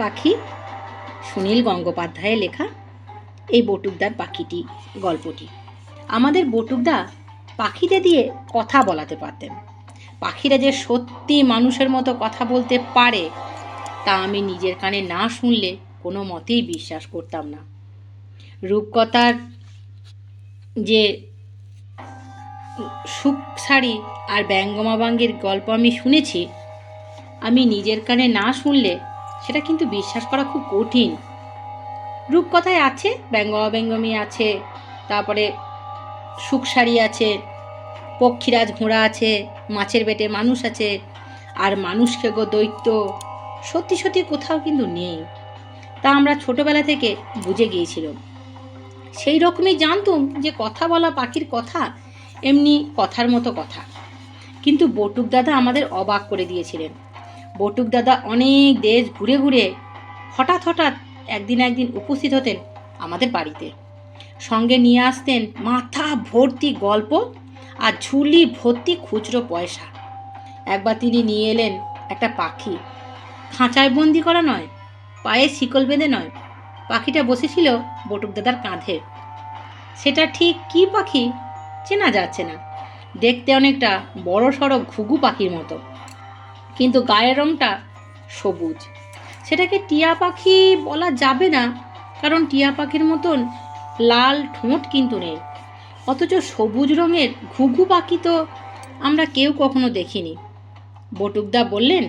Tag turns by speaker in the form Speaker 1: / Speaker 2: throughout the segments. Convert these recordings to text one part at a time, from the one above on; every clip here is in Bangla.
Speaker 1: পাখি সুনীল গঙ্গোপাধ্যায়ের লেখা এই বটুকদার পাখিটি, গল্পটি। আমাদের বটুকদা পাখিদের দিয়ে কথা বলাতে পারতেন। পাখিরা যে সত্যি মানুষের মতো কথা বলতে পারে, তা আমি নিজের কানে না শুনলে কোনো মতেই বিশ্বাস করতাম না। রূপকথার যে সুখ শাড়ি আর ব্যঙ্গমাবাঙ্গের গল্প আমি শুনেছি, আমি নিজের কানে না শুনলে সেটা কিন্তু বিশ্বাস করা খুব কঠিন। রূপকথায় আছে ব্যঙ্গমাব্যঙ্গমী আছে, তারপরে সুখসারি আছে, পক্ষীরাজ ঘোড়া আছে, মাছের পেটে মানুষ আছে, আর মানুষকে গো দৈত্য। সত্যি সত্যি কোথাও কিন্তু নেই। তা আমরা ছোটবেলা থেকে বুঝে গিয়েছিলাম। সেই রকমই জানতুম যে কথা বলা পাখির কথা এমনি কথার মতো কথা। কিন্তু বটুক দাদা আমাদের অবাক করে দিয়েছিলেন। বটুক দাদা অনেক দেশ ঘুরে ঘুরে হঠাৎ হঠাৎ একদিন একদিন উপস্থিত হতেন আমাদের বাড়িতে। সঙ্গে নিয়ে আসতেন মাথা ভর্তি গল্প আর ঝুলি ভর্তি খুচরো পয়সা। একবার তিনি নিয়ে এলেন একটা পাখি। খাঁচায় বন্দি করা নয়, পায়ে শিকল বেঁধে নয়, পাখিটা বসেছিল বটুক দাদার কাঁধে। সেটা ঠিক কি পাখি চেনা যাচ্ছে না। দেখতে অনেকটা বড় সড়ো ঘুঘু পাখির মতো। কিন্তু গায়ের রঙটা সবুজ। সেটাকে টিয়া পাখি বলা যাবে না, কারণ টিয়া পাখির মতন লাল ঠোঁট কিন্তু নেই। অথচ সবুজ রঙের ঘুঘু পাখি তো আমরা কেউ কখনো দেখিনি। বটুকদা বললেন,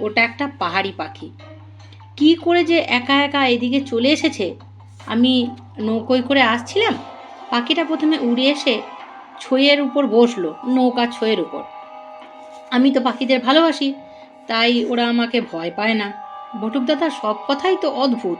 Speaker 1: ওটা একটা পাহাড়ি পাখি। কি করে যে একা একা এদিকে চলে এসেছে? আমি নৌকোয় করে আসছিলাম, পাখিটা প্রথমে উড়ে এসে ছইয়ের উপর বসল, নৌকা ছইয়ের উপর। আমি তো পাখিদের ভালোবাসি তাই ওরা আমাকে ভয় পায় না। বটুক দাদা সব কথাই তো অদ্ভুত।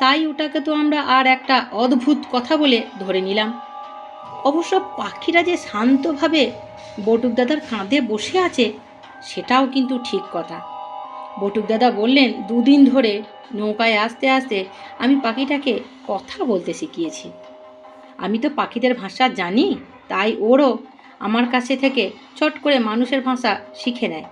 Speaker 1: তাই ওটাকে তো আমরা আর একটা অদ্ভুত কথা বলে ধরে নিলাম। অবশ্য পাখিরা যে শান্তভাবে বটুক দাদার কাঁধে বসে আছে, সেটাও কিন্তু ঠিক কথা। বটুক দাদা বললেন, দুদিন ধরে নৌকায় আসতে আসতে আমি পাখিটাকে কথা বলতে শিখিয়েছি। আমি তো পাখিদের ভাষা জানি, তাই ওরও আমার কাছে থেকে চট করে মানুষের ভাষা শিখে নেয়।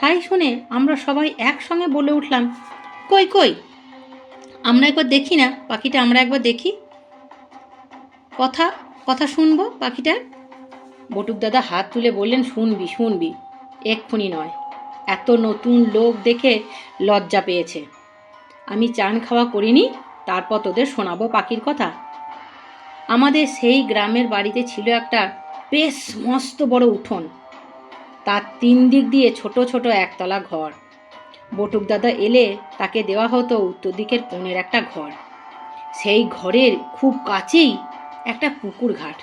Speaker 1: তাই শুনে আমরা সবাই একসঙ্গে বলে উঠলাম, কই কই? আমরা একবার দেখি না, পাখিটা আমরা একবার দেখি? কথা কথা শুনব পাখিটার বটুক দাদা হাত তুলে বললেন, শুনবি শুনবি, এক্ষুনি নয়। এত নতুন লোক দেখে লজ্জা পেয়েছে। আমি চান খাওয়া করিনি, তারপর তোদের শোনাবো পাখির কথা। আমাদের সেই গ্রামের বাড়িতে ছিল একটা বেশ মস্ত বড় উঠোন। তার তিন দিক দিয়ে ছোট ছোট একতলা ঘর। বটুক দাদা এলে তাকে দেওয়া হতো উত্তর দিকের কোণের একটা ঘর। সেই ঘরের খুব কাছেই একটা পুকুর ঘাট।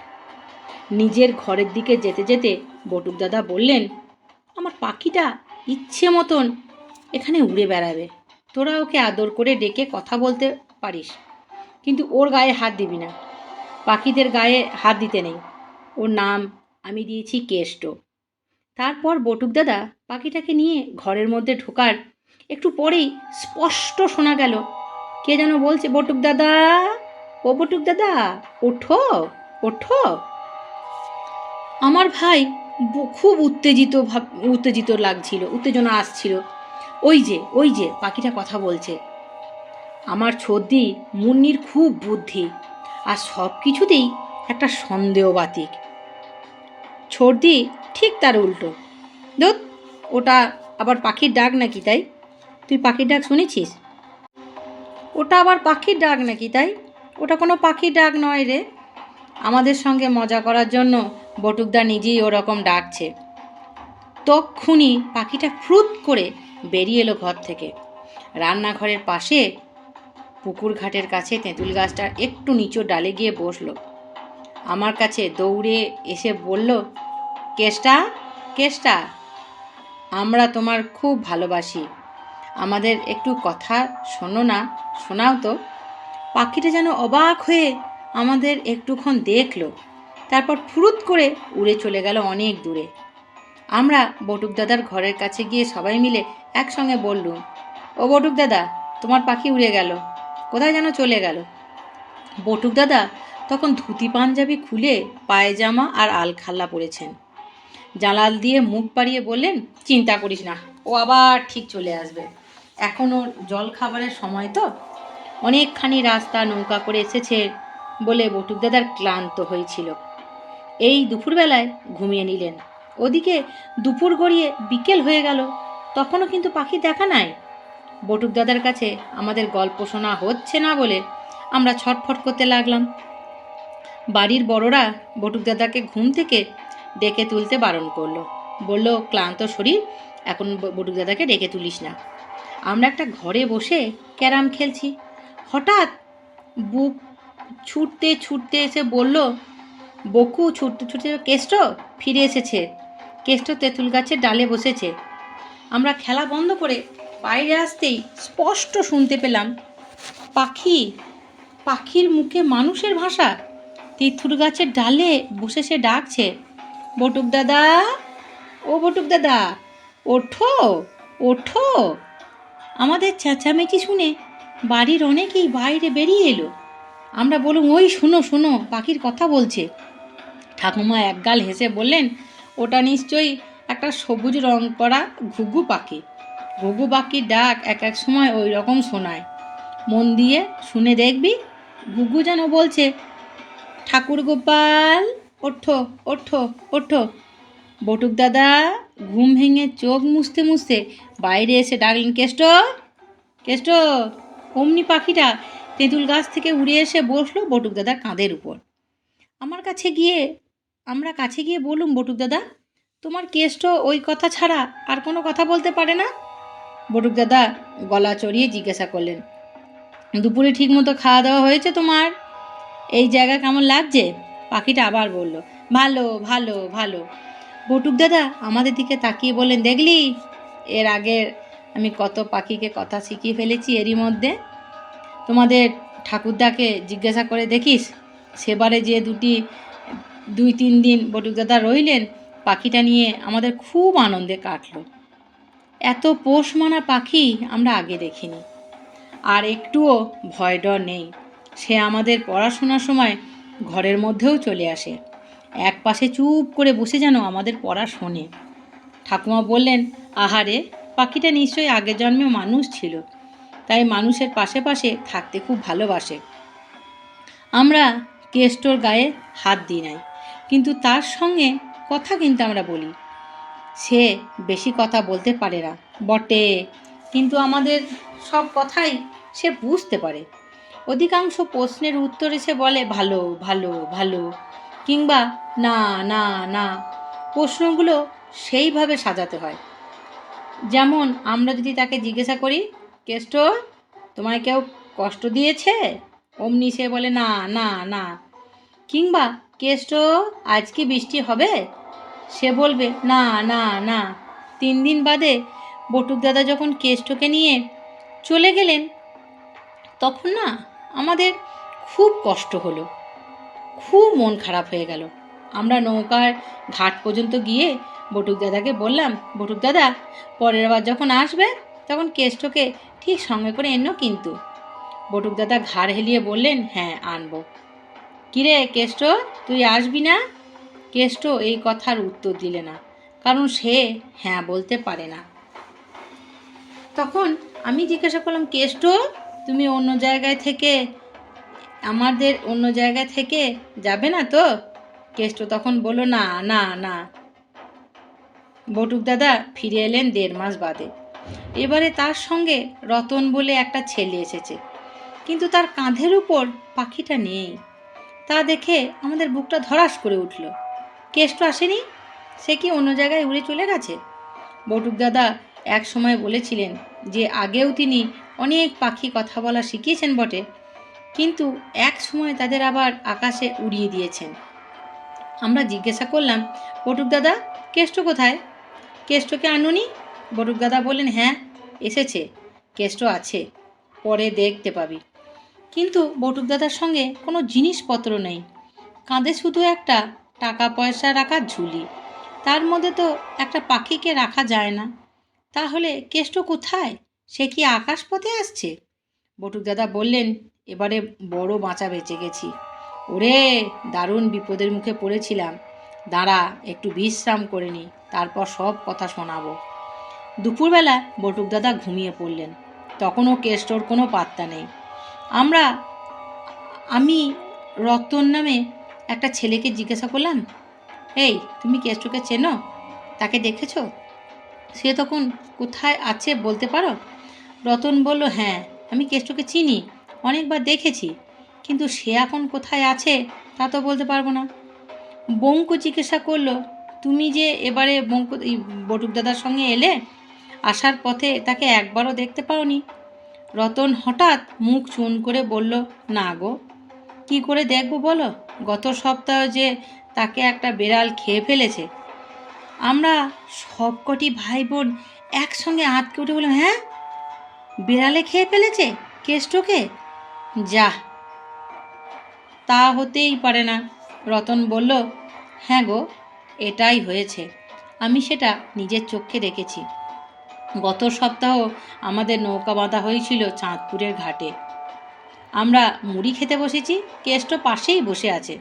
Speaker 1: নিজের ঘরের দিকে যেতে যেতে বটুক দাদা বললেন, আমার পাখিটা ইচ্ছে মতন এখানে উড়ে বেড়াবে। তোরা ওকে আদর করে ডেকে কথা বলতে পারিস, কিন্তু ওর গায়ে হাত দিবি না। পাখিদের গায়ে হাত দিতে নেই। ওর নাম আমি দিয়েছি কেষ্ট। তারপর বটুক দাদা পাখিটাকে নিয়ে ঘরের মধ্যে ঢোকার। একটু পরেই স্পষ্ট শোনা গেল, কে যেন বলছে, বটুক দাদা, ও বটুক দাদা, ওঠো ওঠো। আমার ভাই খুব উত্তেজিত ভাব উত্তেজিত লাগছিল, উত্তেজনা আসছিল। ওই যে ওই যে, পাখিটা কথা বলছে। আমার ছর্দি মুন্নির খুব বুদ্ধি আর সব কিছুতেই একটা সন্দেহ বাতিক ছর্দি ঠিক তার উল্টো। ধুত ওটা আবার পাখির ডাক নাকি তাই? তুই পাখির ডাক শুনেছিস? ওটা আবার পাখির ডাক নাকি তাই? ওটা কোনো পাখির ডাক নয় রে। আমাদের সঙ্গে মজা করার জন্য বটুকদা নিজেই ওরকম ডাকছে। তক্ষুনি পাখিটা ফ্রুত করে বেরিয়ে এলো ঘর থেকে। রান্নাঘরের পাশে পুকুর ঘাটের কাছে তেঁতুল গাছটার একটু নিচু ডালে গিয়ে বসল। আমার কাছে দৌড়ে এসে বলল কেষ্টা কেষ্টা, আমরা তোমার খুব ভালোবাসি। আমাদের একটু কথা শোনো না, শোনাও তো। পাখিটা যেন অবাক হয়ে আমাদের একটুক্ষণ দেখল, তারপর ফুরুত করে উড়ে চলে গেল অনেক দূরে। আমরা বটুক দাদার ঘরের কাছে গিয়ে সবাই মিলে একসঙ্গে বললুম, ও বটুক দাদা, তোমার পাখি উড়ে গেল। কোথায় যেন চলে গেল? বটুক দাদা তখন ধুতি পাঞ্জাবি খুলে পায়জামা আর আলখাল্লা পরেছেন। জানাল দিয়ে মুখ বাড়িয়ে বললেন, চিন্তা করিস না, ও আবার ঠিক চলে আসবে। এখনও জল খাবারের সময় তো। অনেকখানি রাস্তা নৌকা করে এসেছে বলে বটুক দাদার ক্লান্ত হয়েছিল। এই দুপুরবেলায় ঘুমিয়ে নিলেন। ওদিকে দুপুর গড়িয়ে বিকেল হয়ে গেল, তখনও কিন্তু পাখি দেখা নাই। বটুক দাদার কাছে আমাদের গল্প শোনা হচ্ছে না বলে আমরা ছটফট করতে লাগলাম। বাড়ির বড়রা বটুক দাদাকে ঘুম থেকে ডেকে তুলতে বারণ করল। বলল, ক্লান্ত শরীর, এখন বটুক দাদাকে ডেকে তুলিস না। আমরা একটা ঘরে বসে ক্যারাম খেলছি। হঠাৎ বুক ছুটতে ছুটতে এসে বলল, বকু, ছুটতে ছুটতে কেষ্ট ফিরে এসেছে। কেষ্ট তেঁতুল গাছের ডালে বসেছে। আমরা খেলা বন্ধ করে বাইরে আসতেই স্পষ্ট শুনতে পেলাম, পাখি, পাখির মুখে মানুষের ভাষা। তিথুর গাছের ডালে বসে সে ডাকছে। বটুক দাদা। ও বটুক দাদা, ওঠো ওঠো। আমাদের চেঁচামেচি শুনে বাড়ির অনেকেই বাইরে বেরিয়ে এলো। আমরা বলুন, ওই শুনো শুনো, পাখির কথা বলছে। ঠাকুমা একগাল হেসে বললেন, ওটা নিশ্চয়ই একটা সবুজ রং করা ঘুঘু পাখি। ঘুঘু পাখির ডাক এক এক সময় ওই রকম শোনায়। মন দিয়ে শুনে দেখবি, ঘুঘু যেন বলছে, ঠাকুর গোপাল ওঠো ওঠো ওঠো। বটুক দাদা, ঘুম ভেঙে চোখ মুছতে মুছতে বাইরে এসে ডাকলেন, কেষ্ট কেষ্ট, অমনি পাখিটা তেঁতুল গাছ থেকে উড়ে এসে বসল বটুক দাদার কাঁধের উপর। আমার কাছে গিয়ে, আমরা কাছে গিয়ে বলুম বটুক দাদা, তোমার কেষ্ট ওই কথা ছাড়া আর কোনো কথা বলতে পারে না? বটুক দাদা গলা চড়িয়ে জিজ্ঞাসা করলেন, দুপুরে ঠিক মতো খাওয়া দাওয়া হয়েছে তোমার? এই জায়গা কেমন লাগছে? পাখিটা আবার বলল, ভালো ভালো ভালো। বটুক দাদা আমাদের দিকে তাকিয়ে বললেন, দেখলি, এর আগে আমি কত পাখিকে কথা শিখিয়ে ফেলেছি এরই মধ্যে। তোমাদের ঠাকুরদাকে জিজ্ঞাসা করে দেখিস, সেবারে যে দুটি, দুই, তিন দিন বটুক দাদা রইলেন, পাখিটা নিয়ে আমাদের খুব আনন্দে কাটলো। এত পোষ মানা পাখি আমরা আগে দেখিনি। আর একটুও ভয় ডর নেই। সে আমাদের পড়াশোনার সময় ঘরের মধ্যেও চলে আসে। এক পাশে চুপ করে বসে যেন আমাদের পড়া শোনে। ঠাকুমা বললেন, আহারে, পাখিটা নিশ্চয়ই আগের জন্মে মানুষ ছিল। তাই মানুষের পাশে পাশে থাকতে খুব ভালোবাসে। আমরা কেষ্টর গায়ে হাত দিই নাই, কিন্তু তার সঙ্গে কথা কিন্তু আমরা বলি। সে বেশি কথা বলতে পারে না, বটে। কিন্তু আমাদের সব কথাই সে বুঝতে পারে। অধিকাংশ প্রশ্নের উত্তরে সে বলে, ভালো ভালো ভালো। কিংবা, না না না। প্রশ্নগুলো সেইভাবে সাজাতে হয়। যেমন, আমরা যদি তাকে জিজ্ঞাসা করি কেষ্ট তোমায় কেউ কষ্ট দিয়েছে? অমনি সে বলে, না না না। কিংবা কেষ্ট আজ কি বৃষ্টি হবে? সে বলবে, না না না। তিন দিন বাদে বটুক দাদা যখন কেষ্টকে নিয়ে চলে গেলেন, তখন না আমাদের খুব কষ্ট হলো। খুব মন খারাপ হয়ে গেল। আমরা নৌকার ঘাট পর্যন্ত গিয়ে বটুক দাদাকে বললাম, বটুক দাদা, পরের বার যখন আসবে, তখন কেষ্টকে ঠিক সঙ্গে করে এনো কিন্তু। বটুক দাদা ঘাড় হেলিয়ে বললেন হ্যাঁ আনব। কিরে কেষ্ট, তুই আসবি না? কেষ্ট এই কথার উত্তর দিলে না, কারণ সে হ্যাঁ বলতে পারে না। তখন আমি জিজ্ঞাসা করলাম, কেষ্ট তুমি অন্য জায়গায় থেকে, আমাদের অন্য জায়গা থেকে যাবে না তো? কেষ্ট তখন বলল, না না না। বটুক দাদা ফিরে এলেন দেড় মাস বাদে। এবারে তার সঙ্গে রতন বলে একটা ছেলে এসেছে। কিন্তু তার কাঁধের উপর পাখিটা নেই। তা দেখে আমাদের বুকটা ধরাস করে উঠল। কেষ্ট আসেনি? সে কি অন্য জায়গায় উড়ে চলে গেছে? বটুক দাদা এক সময় বলেছিলেন যে আগেও তিনি অনেক পাখি কথা বলা শিখিয়েছেন বটে, কিন্তু এক সময় তাদের আবার আকাশে উড়িয়ে দিয়েছেন। আমরা জিজ্ঞাসা করলাম, বটুক দাদা, কেষ্ট কোথায়? কেষ্টকে আনুনি? বটুক দাদা বললেন হ্যাঁ এসেছে, কেষ্ট আছে, পরে দেখতে পাবি। কিন্তু বটুক দাদার সঙ্গে কোনো জিনিসপত্র নেই, কাঁধে শুধু একটা টাকা পয়সা রাখার ঝুলি, তার মধ্যে তো একটা পাখিকে রাখা যায় না। তাহলে কেষ্ট কোথায়? সে কি আকাশ পথে আসছে? বটুক দাদা বললেন, এবারে বড় বাঁচা বেঁচে গেছি। ওরে, দারুণ বিপদের মুখে পড়েছিলাম। দাঁড়া, একটু বিশ্রাম করে নি, তারপর সব কথা শোনাবো। দুপুরবেলা বটুক দাদা ঘুমিয়ে পড়লেন। তখনও কেষ্টর কোনো পাত্তা নেই। আমরা, আমি রতন নামে একটা ছেলেকে জিজ্ঞাসা করলাম, এই, তুমি কেষ্টকে চেনো? তাকে দেখেছ? সে তখন কোথায় আছে বলতে পারো? রতন বলল হ্যাঁ আমি কেষ্টকে চিনি, অনেকবার দেখেছি। কিন্তু সে এখন কোথায় আছে তা তো বলতে পারব না। বঙ্কু জিজ্ঞাসা করল, তুমি যে এবারে বঙ্কু, এই বটুক দাদার সঙ্গে এলে, আসার পথে তাকে একবারও দেখতে পাওনি? রতন হঠাৎ মুখ চুন করে বলল, না গো, কি করে দেখব বলো? গত সপ্তাহ যে তাকে একটা বেড়াল খেয়ে ফেলেছে। আমরা সবকটি ভাই বোন একসঙ্গে আঁতকে উঠে বললাম হ্যাঁ বিড়ালে খেয়ে ফেলেছে কেষ্টকে? যা তা হতেই পারে না। রতন বলল হ্যাঁ গো, এটাই হয়েছে। আমি সেটা নিজের চোখে দেখেছি। গত সপ্তাহ আমাদের নৌকা বাঁধা হয়েছিল চাঁদপুরের ঘাটে। আমরা মুড়ি খেতে বসেছি, কেষ্ট পাশেই বসে আছে।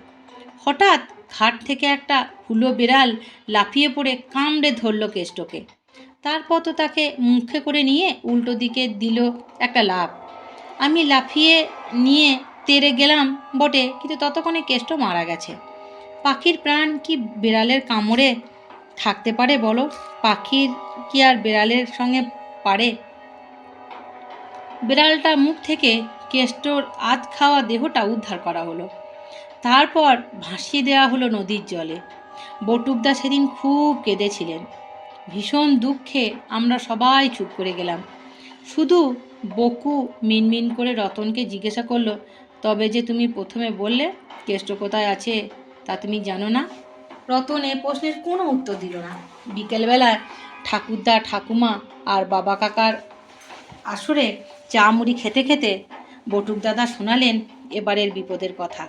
Speaker 1: হঠাৎ ঘাট থেকে একটা হুলো বিড়াল লাফিয়ে পড়ে কামড়ে ধরল কেষ্টকে। তারপর তো তাকে মুখে করে নিয়ে উল্টো দিকে দিল একটা লাফ। আমি লাফিয়ে নিয়ে তেরে গেলাম বটে, কিন্তু ততক্ষণে কেষ্ট মারা গেছে। পাখির প্রাণ কি বিড়ালের কামড়ে থাকতে পারে বলো? পাখির কি আর বিড়ালের সঙ্গে পারে? বিড়ালটার মুখ থেকে কেষ্টর আধ খাওয়া দেহটা উদ্ধার করা হলো। তারপর ভাসিয়ে দেওয়া হলো নদীর জলে। বটুকদা সেদিন খুব কেঁদেছিলেন। ভীষণ দুঃখে আমরা সবাই চুপ করে গেলাম। শুধু বকু মিনমিন করে রতনকে জিজ্ঞাসা করল, তবে যে তুমি প্রথমে বললে কেষ্ট কোথায় আছে তা তুমি জানো না? রতন এ প্রশ্নের কোনো উত্তর দিল না। বিকেলবেলায় ঠাকুরদা, ঠাকুমা আর বাবা কাকার আসরে চা মুড়ি খেতে খেতে বটুক দাদা শোনালেন এবারের বিপদের কথা।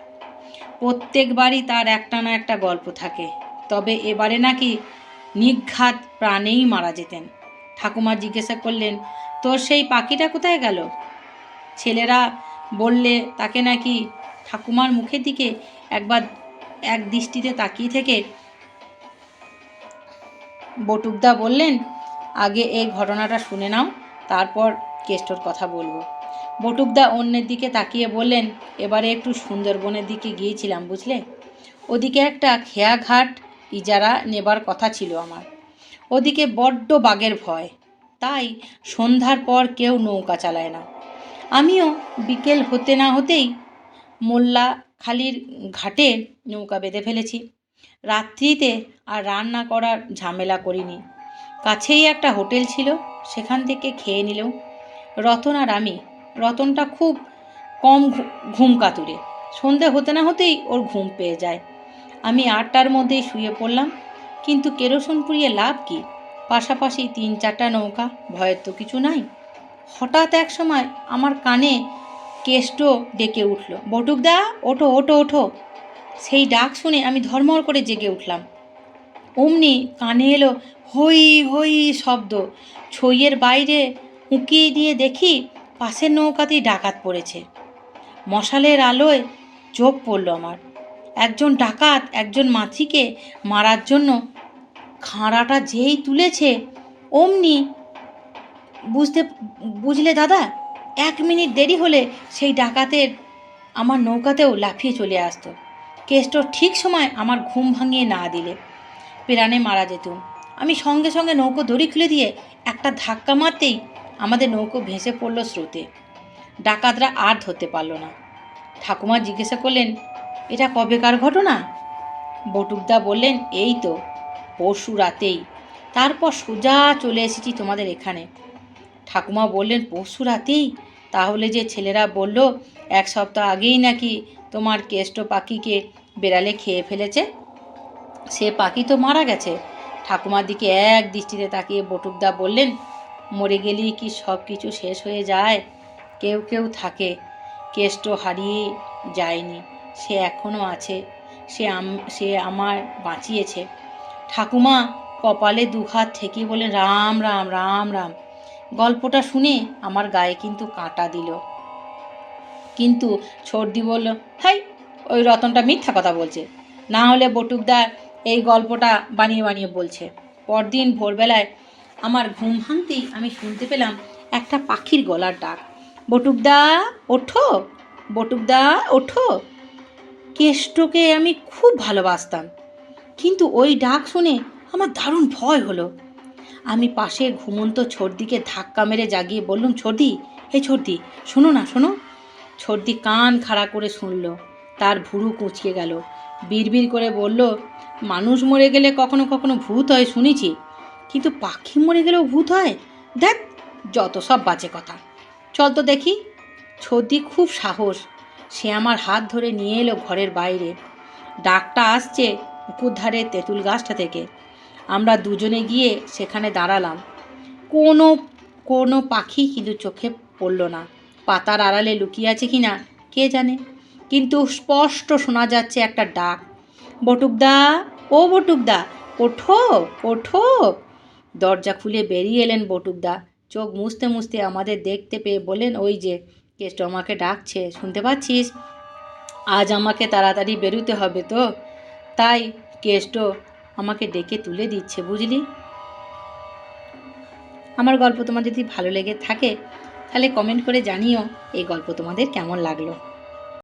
Speaker 1: প্রত্যেকবারই তার একটা না একটা গল্প থাকে, তবে এবারে নাকি নিঘাত প্রাণেই মারা যেতেন। ঠাকুমা জিজ্ঞাসা করলেন, তোর সেই পাখিটা কোথায় গেল? ছেলেরা বললে তাকে নাকি ঠাকুমার মুখের দিকে একবার এক দৃষ্টিতে তাকিয়ে থেকে। বটুকদা বললেন, আগে এই ঘটনাটা শুনে নাও, তারপর কেষ্টর কথা বলব। বটুকদা অন্যের দিকে তাকিয়ে বললেন, এবারে একটু সুন্দরবনের দিকে গিয়েছিলাম, বুঝলে? ওদিকে একটা খেয়াঘাট ইজারা নেবার কথা ছিল আমার। ওদিকে বড্ড বাঘের ভয়, তাই সন্ধ্যার পর কেউ নৌকা চালায় না। আমিও বিকেল হতে না হতেই মোল্লা খালির ঘাটে নৌকা বেঁধে ফেলেছি। রাত্রিতে আর রান্না করার ঝামেলা করিনি। কাছেই একটা হোটেল ছিল, সেখান থেকে খেয়ে নিলেও রতন আর আমি, রতনটা খুব কম ঘুম কাতুরে। সন্ধে হতে না হতেই ওর ঘুম পেয়ে যায়। আমি আটটার মধ্যেই শুয়ে পড়লাম, কিন্তু কেরোসিন পুড়িয়ে লাভ কি? পাশাপাশি তিন চারটা নৌকা, ভয়ের তো কিছু নাই। হঠাৎ এক সময় আমার কানে কেষ্ট ডেকে উঠল বটুকদা ওঠো ওঠো ওঠো। সেই ডাক শুনে আমি ধর্মর করে জেগে উঠলাম। অমনি কানে এলো হই হই শব্দ। ছইয়ের বাইরে উঁকিয়ে দিয়ে দেখি পাশের নৌকাতেই ডাকাত পড়েছে। মশালের আলোয় চোখ পড়ল আমার। একজন ডাকাত, একজন মাছিকে মারার জন্য খাঁড়াটা যেই তুলেছে, অমনি বুঝতে, বুঝলে দাদা? এক মিনিট দেরি হলে সেই ডাকাতের আমার নৌকাতেও লাফিয়ে চলে আসতো। কেষ্ট ঠিক সময় আমার ঘুম ভাঙিয়ে না দিলে। প্রাণে মারা যেতুম আমি সঙ্গে সঙ্গে নৌকো দড়ি খুলে দিয়ে একটা ধাক্কা মারতেই আমাদের নৌকো ভেসে পড়ল স্রোতে। ডাকাতরা আর ধরতে পারল না। ঠাকুমা জিজ্ঞাসা করলেন এটা কবেকার ঘটনা? বটুকদা বললেন, এই তো, পরশু রাতেই। তারপর সোজা চলে এসেছি তোমাদের এখানে। ঠাকুমা বললেন, পরশু রাতেই? তাহলে যে ছেলেরা বলল, এক সপ্তাহ আগেই নাকি তোমার কেষ্ট পাখিকে বেড়ালে খেয়ে ফেলেছে, সে পাখি তো মারা গেছে। ঠাকুমার দিকে এক দৃষ্টিতে তাকিয়ে বটুকদা বললেন, মরে গেলেই কি সব কিছু শেষ হয়ে যায়? কেউ কেউ থাকে, কেষ্ট হারিয়ে যায়নি। সে এখনও আছে। সে সে আমার বাঁচিয়েছে। ঠাকুমা, কপালে দুহাত ঠেকিয়ে বলে, রাম রাম রাম রাম। গল্পটা শুনে আমার গায়ে কিন্তু কাঁটা দিল। কিন্তু ছর্দি বলল, হাই, ওই রতনটা মিথ্যা কথা বলছে। না হলে বটুকদা এই গল্পটা বানিয়ে বানিয়ে বলছে। পরদিন ভোরবেলায় আমার ঘুম ভাঙতেই আমি শুনতে পেলাম একটা পাখির গলার ডাক। বটুকদা, ওঠো! বটুকদা, ওঠো! কেষ্টকে আমি খুব ভালোবাসতাম। কিন্তু ওই ডাক শুনে আমার দারুণ ভয় হলো। আমি পাশে ঘুমন্ত ছর্দিকে ধাক্কা মেরে জাগিয়ে বললুম ছর্দি হে ছর্দি শোনো না, শোনো। ছর্দি কান খাড়া করে শুনল। তার ভুরু কুঁচকে গেল। বিড়বিড় করে বলল, মানুষ মরে গেলে কখনো কখনো ভূত হয়, শুনেছি। কিন্তু পাখি মরে গেলেও ভূত হয়? দেখ, যত সব বাজে কথা। চল তো দেখি। ছর্দি খুব সাহস সে আমার হাত ধরে নিয়ে এলো ঘরের বাইরে। ডাকটা আসছে পুকুর ধারে তেঁতুল গাছটা থেকে। আমরা দুজনে গিয়ে সেখানে দাঁড়ালাম। কোনো কোনো পাখি কিন্তু চোখে পড়ল না। পাতার আড়ালে লুকিয়ে আছে কি না, কে জানে? কিন্তু স্পষ্ট শোনা যাচ্ছে একটা ডাক। বটুকদা, ও বটুকদা, ওঠো ওঠো। দরজা খুলে বেরিয়ে এলেন বটুকদা। চোখ মুছতে মুছতে আমাদের দেখতে পেয়ে বললেন, ওই যে কেষ্ট আমাকে ডাকছে, শুনতে পাচ্ছিস? আজ আমাকে তাড়াতাড়ি বেরোতে হবে তো। তাই কেষ্ট আমাকে ডেকে তুলে দিচ্ছে, বুঝলি? আমার গল্প তোমার যদি ভালো লেগে থাকে, তাহলে কমেন্ট করে জানিও এই গল্প তোমাদের কেমন লাগল।